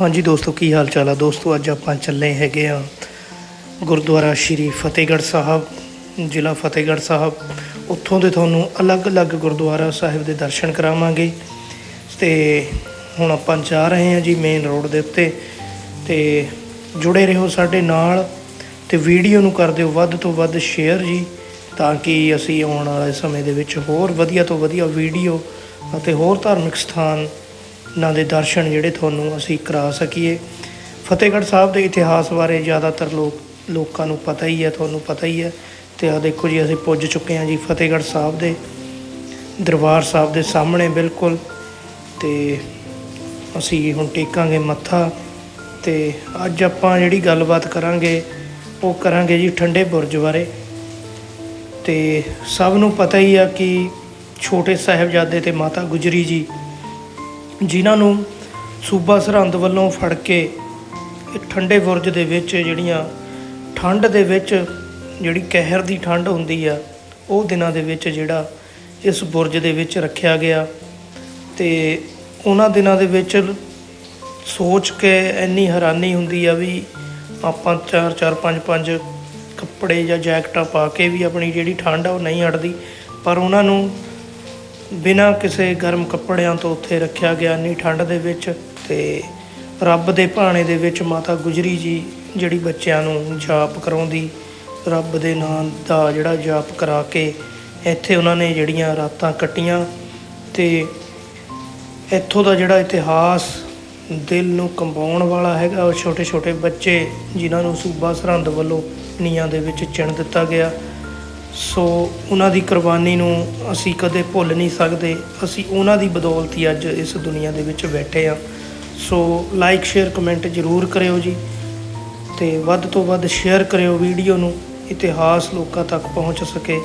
ਹਾਂਜੀ ਦੋਸਤੋ, ਕੀ ਹਾਲ ਚਾਲ ਆ? ਦੋਸਤੋ, ਅੱਜ ਆਪਾਂ ਚੱਲੇ ਹੈਗੇ ਆ ਗੁਰਦੁਆਰਾ ਸ਼੍ਰੀ ਫਤਿਹਗੜ੍ਹ ਸਾਹਿਬ, ਜ਼ਿਲ੍ਹਾ ਫਤਿਹਗੜ੍ਹ ਸਾਹਿਬ। ਉੱਥੋਂ ਦੇ ਤੁਹਾਨੂੰ ਅਲੱਗ-ਅਲੱਗ ਗੁਰਦੁਆਰਾ ਸਾਹਿਬ ਦੇ ਦਰਸ਼ਨ ਕਰਾਵਾਂਗੇ। ਤੇ ਹੁਣ ਆਪਾਂ ਜਾ ਰਹੇ ਹਾਂ ਜੀ ਮੇਨ ਰੋਡ ਦੇ ਉੱਤੇ। ਤੇ ਜੁੜੇ ਰਹੋ ਸਾਡੇ ਨਾਲ ਤੇ ਵੀਡੀਓ ਨੂੰ ਕਰ ਦਿਓ ਵੱਧ ਤੋਂ ਵੱਧ ਸ਼ੇਅਰ ਜੀ, ਤਾਂ ਕਿ ਅਸੀਂ ਆਉਣ ਵਾਲੇ ਸਮੇਂ ਦੇ ਵਿੱਚ ਹੋਰ ਵਧੀਆ ਤੋਂ ਵਧੀਆ ਵੀਡੀਓ ਅਤੇ ਹੋਰ ਧਾਰਮਿਕ ਸਥਾਨ ਨਾਂ ਦੇ ਦਰਸ਼ਨ ਜਿਹੜੇ ਤੁਹਾਨੂੰ ਅਸੀਂ ਕਰਾ ਸਕੀਏ। ਫਤਿਹਗੜ੍ਹ ਸਾਹਿਬ ਦੇ ਇਤਿਹਾਸ ਬਾਰੇ ਜ਼ਿਆਦਾਤਰ ਲੋਕ ਲੋਕਾਂ ਨੂੰ ਪਤਾ ਹੀ ਹੈ, ਤੁਹਾਨੂੰ ਪਤਾ ਹੀ ਹੈ। ਤੇ ਆ ਦੇਖੋ ਜੀ, ਅਸੀਂ ਪੁੱਜ ਚੁੱਕੇ ਹਾਂ ਜੀ ਫਤਿਹਗੜ੍ਹ ਸਾਹਿਬ ਦੇ ਦਰਬਾਰ ਸਾਹਿਬ ਦੇ ਸਾਹਮਣੇ ਬਿਲਕੁਲ। ਤੇ ਅਸੀਂ ਹੁਣ ਟੇਕਾਂਗੇ ਮੱਥਾ ਤੇ ਅੱਜ ਆਪਾਂ ਜਿਹੜੀ ਗੱਲਬਾਤ ਕਰਾਂਗੇ, ਉਹ ਕਰਾਂਗੇ ਜੀ ਠੰਡੇ ਬੁਰਜ ਬਾਰੇ। ਤੇ ਸਭ ਨੂੰ ਪਤਾ ਹੀ ਆ ਕਿ ਛੋਟੇ ਸਾਹਿਬਜ਼ਾਦੇ ਤੇ ਮਾਤਾ ਗੁਜਰੀ ਜੀ ਜਿਨ੍ਹਾਂ ਨੂੰ ਸੂਬਾ ਸਰਹੰਦ ਵੱਲੋਂ ਫੜ ਕੇ ਠੰਡੇ ਬੁਰਜ ਦੇ ਵਿੱਚ ਜਿਹੜੀਆਂ ਠੰਡ ਦੇ ਵਿੱਚ ਜਿਹੜੀ ਕਹਿਰ ਦੀ ਠੰਡ ਹੁੰਦੀ ਆ, ਉਹ ਦਿਨਾਂ ਦੇ ਵਿੱਚ ਜਿਹੜਾ ਇਸ ਬੁਰਜ ਦੇ ਵਿੱਚ ਰੱਖਿਆ ਗਿਆ। ਤੇ ਉਹਨਾਂ ਦਿਨਾਂ ਦੇ ਵਿੱਚ ਸੋਚ ਕੇ ਇੰਨੀ ਹੈਰਾਨੀ ਹੁੰਦੀ ਆ ਵੀ ਆਪਾਂ ਚਾਰ ਚਾਰ, ਪੰਜ ਪੰਜ ਕੱਪੜੇ ਜਾਂ ਜੈਕਟਾਂ ਪਾ ਕੇ ਵੀ ਆਪਣੀ ਜਿਹੜੀ ਠੰਡ ਆ, ਉਹ ਨਹੀਂ ਹਟਦੀ ਪਰ ਉਹਨਾਂ ਨੂੰ ਬਿਨਾਂ ਕਿਸੇ ਗਰਮ ਕੱਪੜਿਆਂ ਤੋਂ ਉੱਥੇ ਰੱਖਿਆ ਗਿਆ ਨਹੀਂ ਠੰਡ ਦੇ ਵਿੱਚ ਤੇ ਰੱਬ ਦੇ ਭਾਣੇ ਦੇ ਵਿੱਚ ਮਾਤਾ ਗੁਜਰੀ ਜੀ ਜਿਹੜੀ ਬੱਚਿਆਂ ਨੂੰ ਜਾਪ ਕਰਾਉਂਦੀ, ਰੱਬ ਦੇ ਨਾਮ ਦਾ ਜਿਹੜਾ ਜਾਪ ਕਰਾ ਕੇ ਇੱਥੇ ਉਹਨਾਂ ਨੇ ਜਿਹੜੀਆਂ ਰਾਤਾਂ ਕੱਟੀਆਂ ਤੇ ਇੱਥੋਂ ਦਾ ਜਿਹੜਾ ਇਤਿਹਾਸ ਦਿਲ ਨੂੰ ਕੰਬਾਉਣ ਵਾਲਾ ਹੈਗਾ, ਉਹ ਛੋਟੇ ਛੋਟੇ ਬੱਚੇ ਜਿਨ੍ਹਾਂ ਨੂੰ ਸੂਬਾ ਸਰਹੰਦ ਵੱਲੋਂ ਨੀਆਂ ਦੇ ਵਿੱਚ ਚਿਣ ਦਿੱਤਾ ਗਿਆ। ਸੋ ਉਹਨਾਂ ਦੀ ਕੁਰਬਾਨੀ ਨੂੰ ਅਸੀਂ ਕਦੇ ਭੁੱਲ ਨਹੀਂ ਸਕਦੇ। ਅਸੀਂ ਉਹਨਾਂ ਦੀ ਬਦੌਲਤ ਹੀ ਅੱਜ ਇਸ ਦੁਨੀਆ ਦੇ ਵਿੱਚ ਬੈਠੇ ਆ ਸੋ ਲਾਈਕ ਸ਼ੇਅਰ ਕਮੈਂਟ ਜ਼ਰੂਰ ਕਰਿਓ ਜੀ ਤੇ ਵੱਧ ਤੋਂ ਵੱਧ ਸ਼ੇਅਰ ਕਰਿਓ ਵੀਡੀਓ ਨੂੰ, ਇਤਿਹਾਸ ਲੋਕਾਂ ਤੱਕ ਪਹੁੰਚ ਸਕੇ।